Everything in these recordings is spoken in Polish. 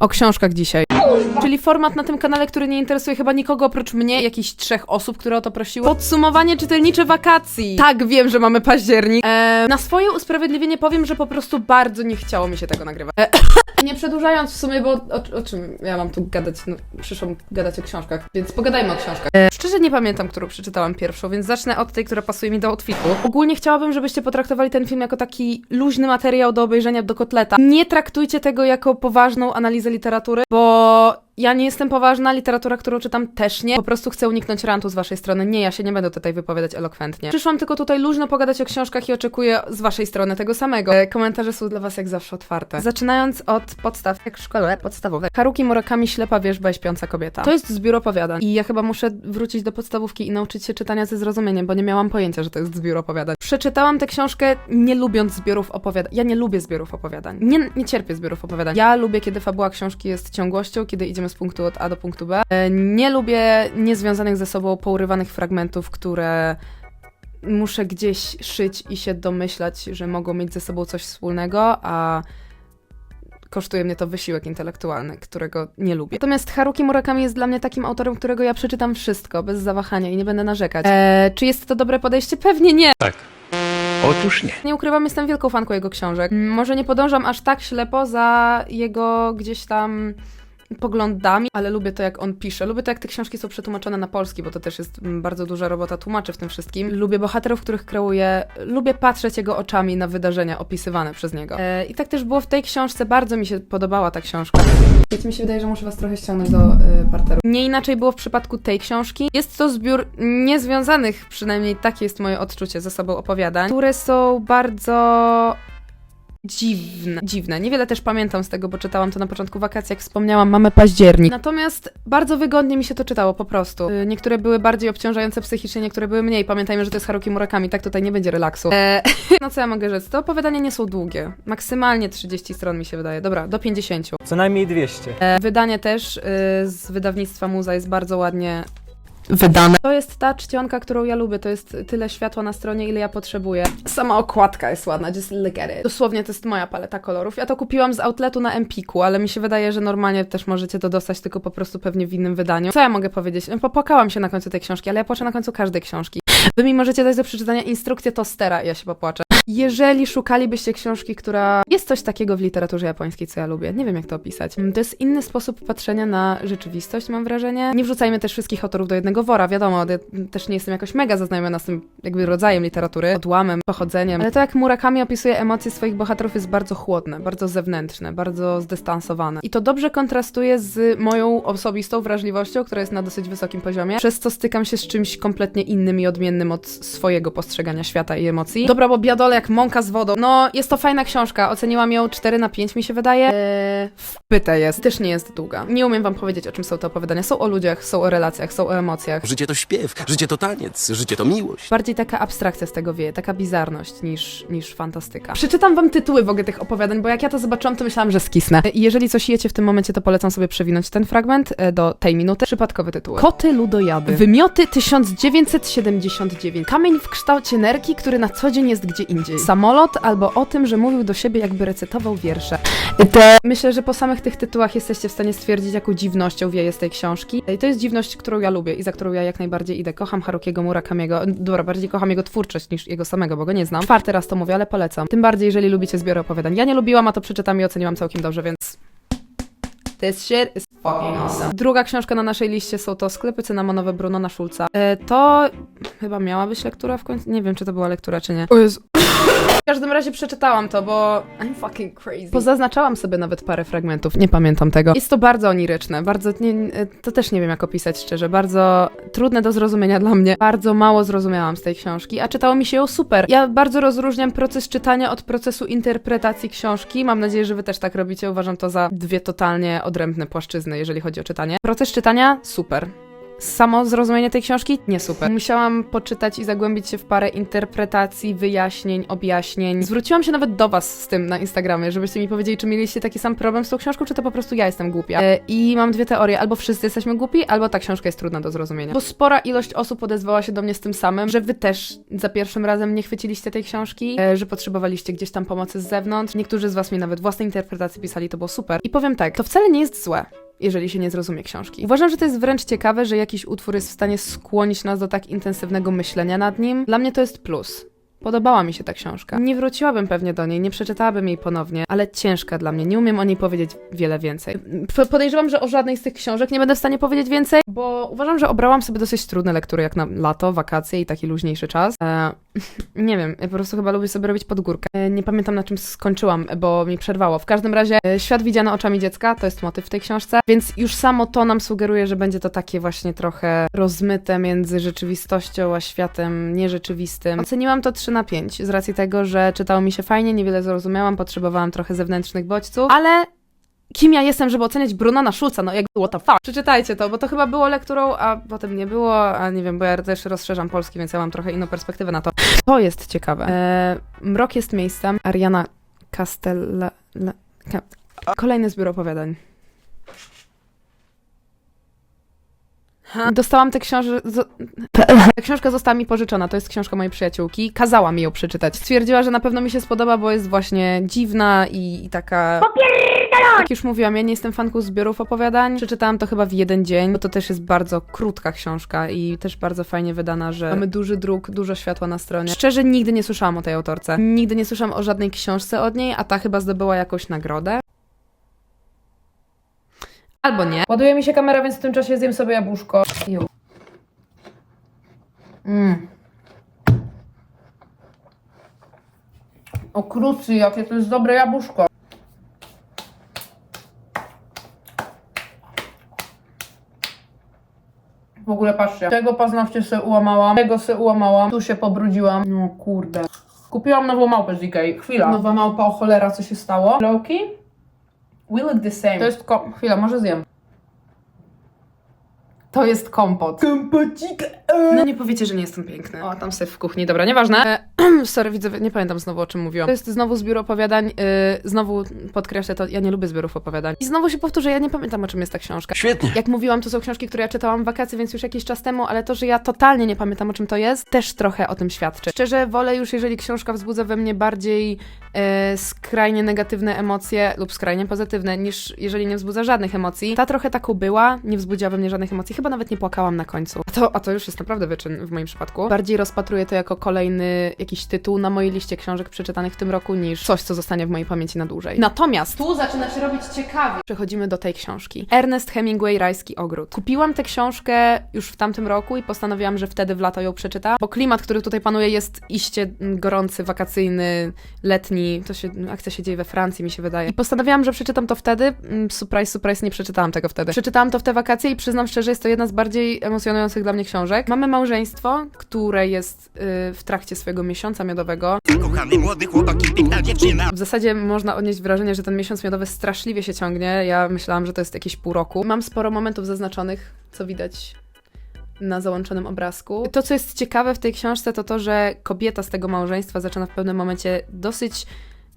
o książkach dzisiaj. Czyli format na tym kanale, który nie interesuje chyba nikogo oprócz mnie, jakichś trzech osób, które o to prosiły. Podsumowanie czytelnicze wakacji. Tak, wiem, że mamy październik. Eee, na swoje usprawiedliwienie powiem, że po prostu bardzo nie chciało mi się tego nagrywać. E, nie przedłużając w sumie, bo o, o czym ja mam tu gadać? No, przyszłam gadać o książkach, więc pogadajmy o książkach. E, szczerze nie pamiętam, którą przeczytałam pierwszą, więc zacznę od tej, która pasuje mi do outfitu. Ogólnie chciałabym, żebyście potraktowali ten film jako taki luźny materiał do obejrzenia do kotleta. Nie traktujcie tego jako poważną analizę literatury, bo ja nie jestem poważna, literatura, którą czytam też nie. Po prostu chcę uniknąć rantu z waszej strony. Nie, ja się nie będę tutaj wypowiadać elokwentnie. Przyszłam tylko tutaj luźno pogadać o książkach i oczekuję z waszej strony tego samego. E, Komentarze są dla was jak zawsze otwarte. Zaczynając od podstaw, jak w szkole podstawowej. Haruki Murakami, Ślepa wierzba i śpiąca kobieta. To jest zbiór opowiadań. I ja chyba muszę wrócić do podstawówki i nauczyć się czytania ze zrozumieniem, bo nie miałam pojęcia, że to jest zbiór opowiadań. Przeczytałam tę książkę nie lubiąc zbiorów opowiadań. Ja nie lubię zbiorów opowiadań. Nie, nie cierpię zbiorów opowiadań. Ja lubię, kiedy fabuła książki jest ciągłością, kiedy idziemy z punktu od A do punktu B. E, Nie lubię niezwiązanych ze sobą pourywanych fragmentów, które muszę gdzieś szyć i się domyślać, że mogą mieć ze sobą coś wspólnego, a kosztuje mnie to wysiłek intelektualny, którego nie lubię. Natomiast Haruki Murakami jest dla mnie takim autorem, którego ja przeczytam wszystko, bez zawahania i nie będę narzekać. E, czy jest to dobre podejście? Pewnie nie. Tak. Otóż nie. Nie ukrywam, jestem wielką fanką jego książek. Może nie podążam aż tak ślepo za jego gdzieś tam poglądami, ale lubię to, jak on pisze. Lubię to, jak te książki są przetłumaczone na polski, bo to też jest bardzo duża robota tłumaczy w tym wszystkim. Lubię bohaterów, których kreuje. Lubię patrzeć jego oczami na wydarzenia opisywane przez niego. E, I tak też było w tej książce. Bardzo mi się podobała ta książka. Więc mi się wydaje, że muszę was trochę ściągnąć do y, parteru. Nie inaczej było w przypadku tej książki. Jest to zbiór niezwiązanych, przynajmniej takie jest moje odczucie, ze sobą opowiadań, które są bardzo dziwne. Dziwne. Niewiele też pamiętam z tego, bo czytałam to na początku wakacji, jak wspomniałam, mamy październik. Natomiast bardzo wygodnie mi się to czytało, po prostu. Y, Niektóre były bardziej obciążające psychicznie, niektóre były mniej. Pamiętajmy, że to jest Haruki Murakami, tak tutaj nie będzie relaksu. E, no co ja mogę rzec? Te opowiadania nie są długie. Maksymalnie 30 stron mi się wydaje. Dobra, do 50. Co najmniej 200. E, Wydanie też y, z wydawnictwa Muza jest bardzo ładnie wydane. To jest ta czcionka, którą ja lubię. To jest tyle światła na stronie, ile ja potrzebuję. Sama okładka jest ładna, just look at it. Dosłownie to jest moja paleta kolorów. Ja to kupiłam z outletu na Empiku, ale mi się wydaje, że normalnie też możecie to dostać, tylko po prostu pewnie w innym wydaniu. Co ja mogę powiedzieć? Popłakałam się na końcu tej książki, ale ja płaczę na końcu każdej książki. Wy mi możecie dać do przeczytania instrukcję tostera ja się popłaczę. Jeżeli szukalibyście książki, która jest coś takiego w literaturze japońskiej, co ja lubię, nie wiem jak to opisać. Mm, To jest inny sposób patrzenia na rzeczywistość, mam wrażenie. Nie wrzucajmy też wszystkich autorów do jednego wora, wiadomo, ja też nie jestem jakoś mega zaznajomiona z tym jakby rodzajem literatury, odłamem, pochodzeniem. Ale to jak Murakami opisuje emocje swoich bohaterów jest bardzo chłodne, bardzo zewnętrzne, bardzo zdystansowane. I to dobrze kontrastuje z moją osobistą wrażliwością, która jest na dosyć wysokim poziomie, przez co stykam się z czymś kompletnie innym i odmiennym od swojego postrzegania świata i emocji. Dobra, bo biadole jak mąka z wodą. No, jest to fajna książka. Oceniłam ją 4 na 5, mi się wydaje. Eee, wpyte jest. Też nie jest długa. Nie umiem wam powiedzieć, o czym są te opowiadania. Są o ludziach, są o relacjach, są o emocjach. Życie to śpiew, życie to taniec, życie to miłość. Bardziej taka abstrakcja z tego wieje, taka bizarność niż, niż fantastyka. Przeczytam wam tytuły w ogóle tych opowiadań, bo jak ja to zobaczyłam, to myślałam, że skisnę. I jeżeli coś jecie w tym momencie, to polecam sobie przewinąć ten fragment e, do tej minuty. Przypadkowe tytuły. Koty ludojady. Wymioty 1979. Kamień w kształcie nerki, który na co dzień jest gdzie indziej. Samolot albo o tym, że mówił do siebie, jakby recytował wiersze. Te... Myślę, że po samych tych tytułach jesteście w stanie stwierdzić, jaką dziwnością wieje z tej książki. I to jest dziwność, którą ja lubię i za którą ja jak najbardziej idę. Kocham Harukiego Murakamiego. Dobra, bardziej kocham jego twórczość niż jego samego, bo go nie znam. Czwarty raz to mówię, ale polecam. Tym bardziej, jeżeli lubicie zbiory opowiadań. Ja nie lubiłam, a to przeczytam i oceniłam całkiem dobrze, więc... This shit is fucking awesome. Druga książka na naszej liście są to Sklepy cynamonowe Brunona Schulza. E, to chyba miała być lektura w końcu. Nie wiem, czy to była lektura, czy nie. O Jezu. W każdym razie przeczytałam to, bo I'm fucking crazy. Pozaznaczałam sobie nawet parę fragmentów, nie pamiętam tego. Jest to bardzo oniryczne, bardzo, nie, nie- to też nie wiem jak opisać szczerze, bardzo trudne do zrozumienia dla mnie. Bardzo mało zrozumiałam z tej książki, a czytało mi się ją super. Ja bardzo rozróżniam proces czytania od procesu interpretacji książki. Mam nadzieję, że wy też tak robicie. Uważam to za dwie totalnie odrębne płaszczyzny, jeżeli chodzi o czytanie. Proces czytania super. Samo zrozumienie tej książki nie super. Musiałam poczytać i zagłębić się w parę interpretacji, wyjaśnień, objaśnień. Zwróciłam się nawet do was z tym na Instagramie, żebyście mi powiedzieli, czy mieliście taki sam problem z tą książką, czy to po prostu ja jestem głupia. E, I mam dwie teorie. Albo wszyscy jesteśmy głupi, albo ta książka jest trudna do zrozumienia. Bo spora ilość osób odezwała się do mnie z tym samym, że wy też za pierwszym razem nie chwyciliście tej książki, e, że potrzebowaliście gdzieś tam pomocy z zewnątrz. Niektórzy z was mi nawet własne interpretacje pisali, to było super. I powiem tak, to wcale nie jest złe jeżeli się nie zrozumie książki. Uważam, że to jest wręcz ciekawe, że jakiś utwór jest w stanie skłonić nas do tak intensywnego myślenia nad nim. Dla mnie to jest plus. Podobała mi się ta książka. Nie wróciłabym pewnie do niej, nie przeczytałabym jej ponownie, ale ciężka dla mnie. Nie umiem o niej powiedzieć wiele więcej. P- Podejrzewam, że o żadnej z tych książek nie będę w stanie powiedzieć więcej, bo uważam, że obrałam sobie dosyć trudne lektury, jak na lato, wakacje i taki luźniejszy czas. E, nie wiem, ja po prostu chyba lubię sobie robić pod górkę. E, nie pamiętam na czym skończyłam, bo mi przerwało. W każdym razie e, świat widziany oczami dziecka to jest motyw w tej książce, więc już samo to nam sugeruje, że będzie to takie właśnie trochę rozmyte między rzeczywistością a światem nierzeczywistym. Oceniłam to 3 na 5 z racji tego, że czytało mi się fajnie, niewiele zrozumiałam, potrzebowałam trochę zewnętrznych bodźców, ale kim ja jestem, żeby oceniać Brunona Schulza, no jak what the fuck. Przeczytajcie to, bo to chyba było lekturą, a potem nie było, a nie wiem, bo ja też rozszerzam polski, więc ja mam trochę inną perspektywę na to. To jest ciekawe. E, Mrok jest miejscem. Ariana Castella... Kolejny zbiór opowiadań. Dostałam tę książkę. Ta książka została mi pożyczona, to jest książka mojej przyjaciółki. Kazała mi ją przeczytać. Stwierdziła, że na pewno mi się spodoba, bo jest właśnie dziwna i, i taka. Jak już mówiłam, ja nie jestem fanką zbiorów opowiadań. Przeczytałam to chyba w jeden dzień, bo to też jest bardzo krótka książka i też bardzo fajnie wydana, że mamy duży druk, dużo światła na stronie. Szczerze, nigdy nie słyszałam o tej autorce. Nigdy nie słyszałam o żadnej książce od niej, a ta chyba zdobyła jakąś nagrodę. Albo nie. Ładuje mi się kamera, więc w tym czasie zjem sobie jabłuszko. Ju. Mm. O krucy, jakie to jest dobre jabłuszko. W ogóle patrzcie, tego paznokcie sobie ułamałam, tego sobie ułamałam, tu się pobrudziłam. No kurde. Kupiłam nową małpę z Ikei. Chwila. Nowa małpa, o cholera, co się stało? Loki? We look the same. To jest ko... Chwila, może zjem. To jest kompot. Kompocik. No nie powiecie, że nie jestem piękny. O, tam sobie w kuchni, dobra, nieważne. E, sorry, widzowie, nie pamiętam znowu o czym mówiłam. To jest znowu zbiór opowiadań. Yy, znowu podkreślę to, ja nie lubię zbiorów opowiadań. I znowu się powtórzę, ja nie pamiętam o czym jest ta książka. Świetnie. Jak mówiłam, to są książki, które ja czytałam w wakacje, więc już jakiś czas temu, ale to, że ja totalnie nie pamiętam o czym to jest, też trochę o tym świadczy. Szczerze wolę już, jeżeli książka wzbudza we mnie bardziej e, skrajnie negatywne emocje lub skrajnie pozytywne, niż jeżeli nie wzbudza żadnych emocji. Ta trochę taką była, nie wzbudziła we mnie żadnych emocji, chyba nawet nie płakałam na końcu. A to, a to już jest naprawdę wyczyn w moim przypadku. Bardziej rozpatruję to jako kolejny jakiś tytuł na mojej liście książek przeczytanych w tym roku, niż coś, co zostanie w mojej pamięci na dłużej. Natomiast tu zaczyna się robić ciekawie. Przechodzimy do tej książki. Ernest Hemingway, Rajski Ogród. Kupiłam tę książkę już w tamtym roku i postanowiłam, że wtedy w lato ją przeczytam, bo klimat, który tutaj panuje jest iście gorący, wakacyjny, letni. To się, akcja się dzieje we Francji, mi się wydaje. I postanowiłam, że przeczytam to wtedy. Mm, Surprise, surprise, nie przeczytałam tego wtedy. Przeczytałam to w te wakacje i przyznam szczerze, jest to jedna z bardziej emocjonujących dla mnie książek. Mamy małżeństwo, które jest y, w trakcie swojego miesiąca miodowego. Kochany młody chłopak i piękna dziewczyna. W zasadzie można odnieść wrażenie, że ten miesiąc miodowy straszliwie się ciągnie. Ja myślałam, że to jest jakieś pół roku. Mam sporo momentów zaznaczonych, co widać na załączonym obrazku. To, co jest ciekawe w tej książce, to to, że kobieta z tego małżeństwa zaczyna w pewnym momencie dosyć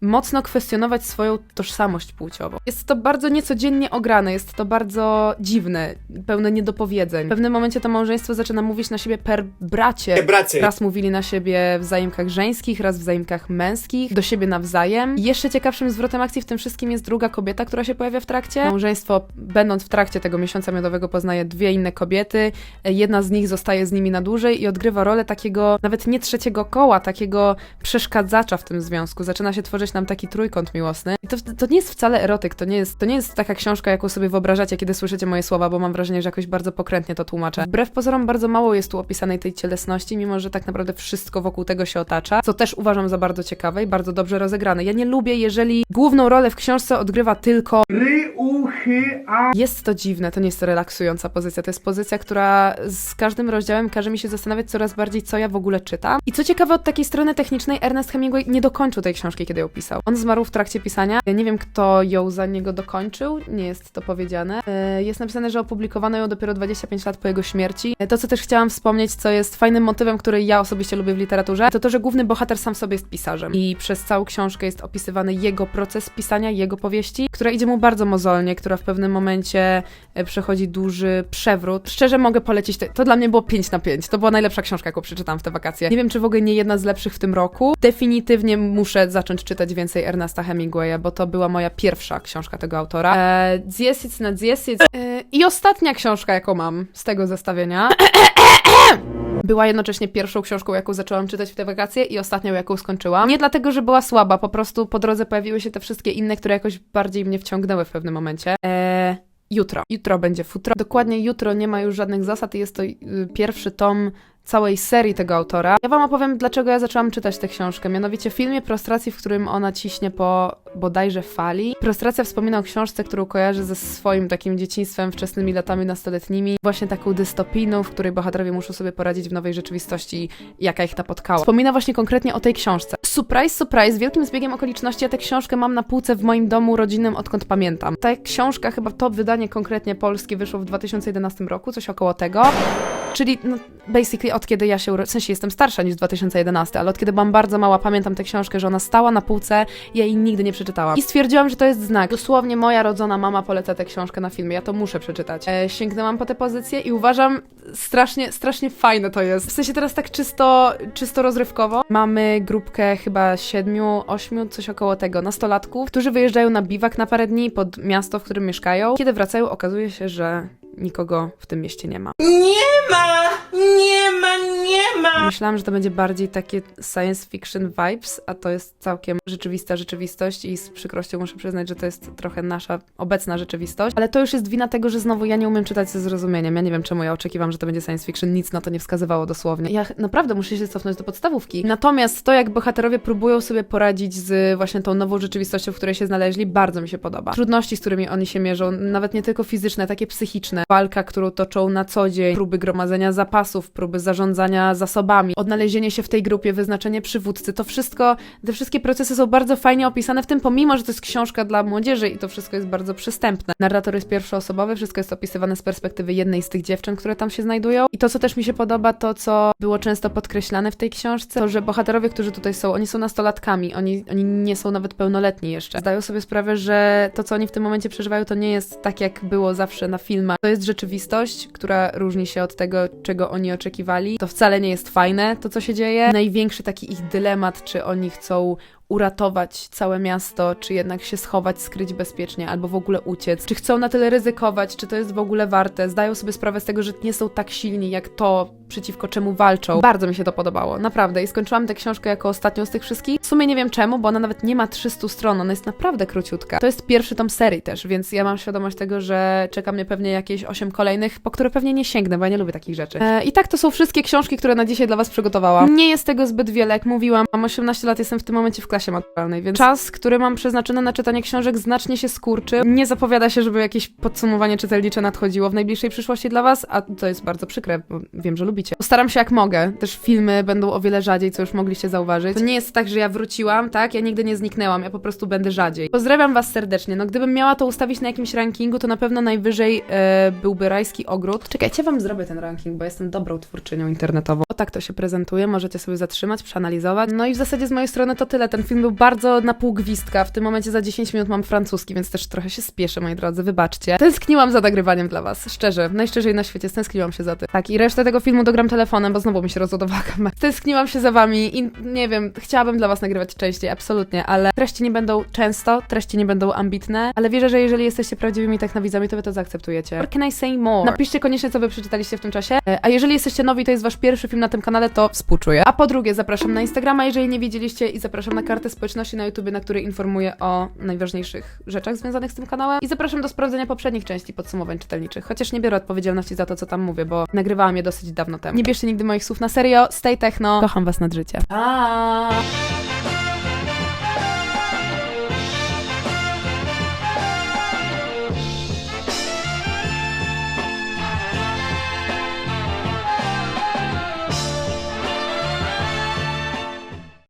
mocno kwestionować swoją tożsamość płciową. Jest to bardzo niecodziennie ograne, jest to bardzo dziwne, pełne niedopowiedzeń. W pewnym momencie to małżeństwo zaczyna mówić na siebie per bracie. Bracie. Raz mówili na siebie w zaimkach żeńskich, raz w zaimkach męskich, do siebie nawzajem. Jeszcze ciekawszym zwrotem akcji w tym wszystkim jest druga kobieta, która się pojawia w trakcie. Małżeństwo, będąc w trakcie tego miesiąca miodowego, poznaje dwie inne kobiety. Jedna z nich zostaje z nimi na dłużej i odgrywa rolę takiego, nawet nie trzeciego koła, takiego przeszkadzacza w tym związku. Zaczyna się tworzyć nam taki trójkąt miłosny. I to, to nie jest wcale erotyk, to nie jest, to nie jest taka książka, jaką sobie wyobrażacie, kiedy słyszycie moje słowa, bo mam wrażenie, że jakoś bardzo pokrętnie to tłumaczę. Wbrew pozorom bardzo mało jest tu opisanej tej cielesności, mimo że tak naprawdę wszystko wokół tego się otacza, co też uważam za bardzo ciekawe i bardzo dobrze rozegrane. Ja nie lubię, jeżeli główną rolę w książce odgrywa tylko Jest to dziwne, to nie jest relaksująca pozycja, to jest pozycja, która z każdym rozdziałem każe mi się zastanawiać coraz bardziej, co ja w ogóle czytam. I co ciekawe, od takiej strony technicznej Ernest Hemingway nie dokończył tej książki, kiedy ją pisał. On zmarł w trakcie pisania. Ja nie wiem, kto ją za niego dokończył, nie jest to powiedziane. E, Jest napisane, że opublikowano ją dopiero 25 lat po jego śmierci. E, To, co też chciałam wspomnieć, co jest fajnym motywem, który ja osobiście lubię w literaturze, to to, że główny bohater sam sobie jest pisarzem. I przez całą książkę jest opisywany jego proces pisania, jego powieści, która idzie mu bardzo mozolnie, która w pewnym momencie e, przechodzi duży przewrót. Szczerze mogę polecić, te, to dla mnie było 5 na 5. To była najlepsza książka, jaką przeczytałam w te wakacje. Nie wiem, czy w ogóle nie jedna z lepszych w tym roku. Definitywnie muszę zacząć czytać więcej Ernesta Hemingwaya, bo to była moja pierwsza książka tego autora. E, Zjesic na Zjesic. E, I ostatnia książka, jaką mam z tego zestawienia. Była jednocześnie pierwszą książką, jaką zaczęłam czytać w te wakacje i ostatnią, jaką skończyłam. Nie dlatego, że była słaba, po prostu po drodze pojawiły się te wszystkie inne, które jakoś bardziej mnie wciągnęły w pewnym momencie. Eee, jutro. Jutro będzie futro. Dokładnie jutro nie ma już żadnych zasad i jest to y, pierwszy tom całej serii tego autora. Ja wam opowiem, dlaczego ja zaczęłam czytać tę książkę. Mianowicie w filmie Prostracji, w którym ona ciśnie po bodajże fali. Prostracja wspomina o książce, którą kojarzy ze swoim takim dzieciństwem, wczesnymi latami nastoletnimi. Właśnie taką dystopijną, w której bohaterowie muszą sobie poradzić w nowej rzeczywistości, jaka ich napotkała. Wspomina właśnie konkretnie o tej książce. Surprise, surprise, wielkim zbiegiem okoliczności ja tę książkę mam na półce w moim domu rodzinnym, odkąd pamiętam. Ta książka, chyba to wydanie konkretnie polskie wyszło w 2011 roku, coś około tego. Czyli no, basically od kiedy ja się urodziłam, w sensie jestem starsza niż 2011, ale od kiedy byłam bardzo mała, pamiętam tę książkę, że ona stała na półce, ja jej nigdy nie przeczytałam. I stwierdziłam, że to jest znak. Dosłownie moja rodzona mama poleca tę książkę na filmie, ja to muszę przeczytać. E, sięgnęłam po tę pozycję i uważam, strasznie, strasznie fajne to jest. W sensie teraz tak czysto, czysto rozrywkowo. Mamy grupkę chyba siedmiu, ośmiu, coś około tego, nastolatków, którzy wyjeżdżają na biwak na parę dni pod miasto, w którym mieszkają. Kiedy wracają, okazuje się, że nikogo w tym mieście nie ma. Nie nie ma! Myślałam, że to będzie bardziej takie science fiction vibes, a to jest całkiem rzeczywista rzeczywistość i z przykrością muszę przyznać, że to jest trochę nasza obecna rzeczywistość. Ale to już jest wina tego, że znowu ja nie umiem czytać ze zrozumieniem. Ja nie wiem, czemu ja oczekiwam, że to będzie science fiction, nic na to nie wskazywało dosłownie. Ja naprawdę muszę się cofnąć do podstawówki. Natomiast to, jak bohaterowie próbują sobie poradzić z właśnie tą nową rzeczywistością, w której się znaleźli, bardzo mi się podoba. Trudności, z którymi oni się mierzą, nawet nie tylko fizyczne, takie psychiczne. Walka, którą toczą na co dzień, próby gromadzenia zapasów, próby zarządzania zasobami, odnalezienie się w tej grupie, wyznaczenie przywódcy, to wszystko, te wszystkie procesy są bardzo fajnie opisane, w tym pomimo, że to jest książka dla młodzieży i to wszystko jest bardzo przystępne. Narrator jest pierwszoosobowy, wszystko jest opisywane z perspektywy jednej z tych dziewczyn, które tam się znajdują. I to, co też mi się podoba, to co było często podkreślane w tej książce, to, że bohaterowie, którzy tutaj są, oni są nastolatkami, oni, oni nie są nawet pełnoletni jeszcze. Zdają sobie sprawę, że to, co oni w tym momencie przeżywają, to nie jest tak, jak było zawsze na filmach. To jest rzeczywistość, która różni się od tego, czego oni oczekiwali. To wcale nie jest fajne, to co się dzieje. Największy taki ich dylemat, czy oni chcą uratować całe miasto, czy jednak się schować, skryć bezpiecznie, albo w ogóle uciec. Czy chcą na tyle ryzykować, czy to jest w ogóle warte. Zdają sobie sprawę z tego, że nie są tak silni jak to, przeciwko czemu walczą. Bardzo mi się to podobało, naprawdę. I skończyłam tę książkę jako ostatnią z tych wszystkich. W sumie nie wiem czemu, bo ona nawet nie ma 300 stron, ona jest naprawdę króciutka. To jest pierwszy tom serii też, więc ja mam świadomość tego, że czeka mnie pewnie jakieś 8 kolejnych, po które pewnie nie sięgnę, bo ja nie lubię takich rzeczy. E, I tak to są wszystkie książki, które na dzisiaj dla was przygotowałam. Nie jest tego zbyt wiele, jak mówiłam. Mam 18 lat, jestem w tym momencie w klasie maturalnej, więc czas, który mam przeznaczony na czytanie książek znacznie się skurczy. Nie zapowiada się, żeby jakieś podsumowanie czytelnicze nadchodziło w najbliższej przyszłości dla was, a to jest bardzo przykre, bo wiem, że lubicie. Staram się jak mogę. Też filmy będą o wiele rzadziej, co już mogliście zauważyć. To nie jest tak, że ja wróciłam, tak? Ja nigdy nie zniknęłam, ja po prostu będę rzadziej. Pozdrawiam was serdecznie. No gdybym miała to ustawić na jakimś rankingu, to na pewno najwyżej e, byłby Rajski Ogród. Czekajcie, wam zrobię ten ranking, bo jestem dobrą twórczynią internetową. O tak to się prezentuje, możecie sobie zatrzymać, przeanalizować. No i w zasadzie z mojej strony to tyle. Ten film był bardzo na pół gwizdka. W tym momencie za 10 minut mam francuski, więc też trochę się spieszę, moi drodzy, wybaczcie. Tęskniłam za nagrywaniem dla was, szczerze. Najszczerzej na świecie, stęskniłam się za tym. Tak, i resztę tego filmu dogram telefonem, bo znowu mi się rozładowała kamera. Tęskniłam się za wami i nie wiem, chciałabym dla was nagrywać częściej, absolutnie, ale treści nie będą często, treści nie będą ambitne, ale wierzę, że jeżeli jesteście prawdziwymi technowidzami, to wy to zaakceptujecie. What can I say more? Napiszcie koniecznie, co wy przeczytaliście w tym czasie, E, a jeżeli jesteście nowi to jest wasz pierwszy film na tym kanale, to współczuję. A po drugie, zapraszam na Instagrama, jeżeli nie widzieliście i zapraszam na kartę społeczności na YouTubie, na której informuję o najważniejszych rzeczach związanych z tym kanałem i zapraszam do sprawdzenia poprzednich części podsumowań czytelniczych, chociaż nie biorę odpowiedzialności za to, co tam mówię, bo nagrywałam je dosyć dawno temu. Nie bierzcie nigdy moich słów na serio, stay techno, kocham was nad życie. Pa!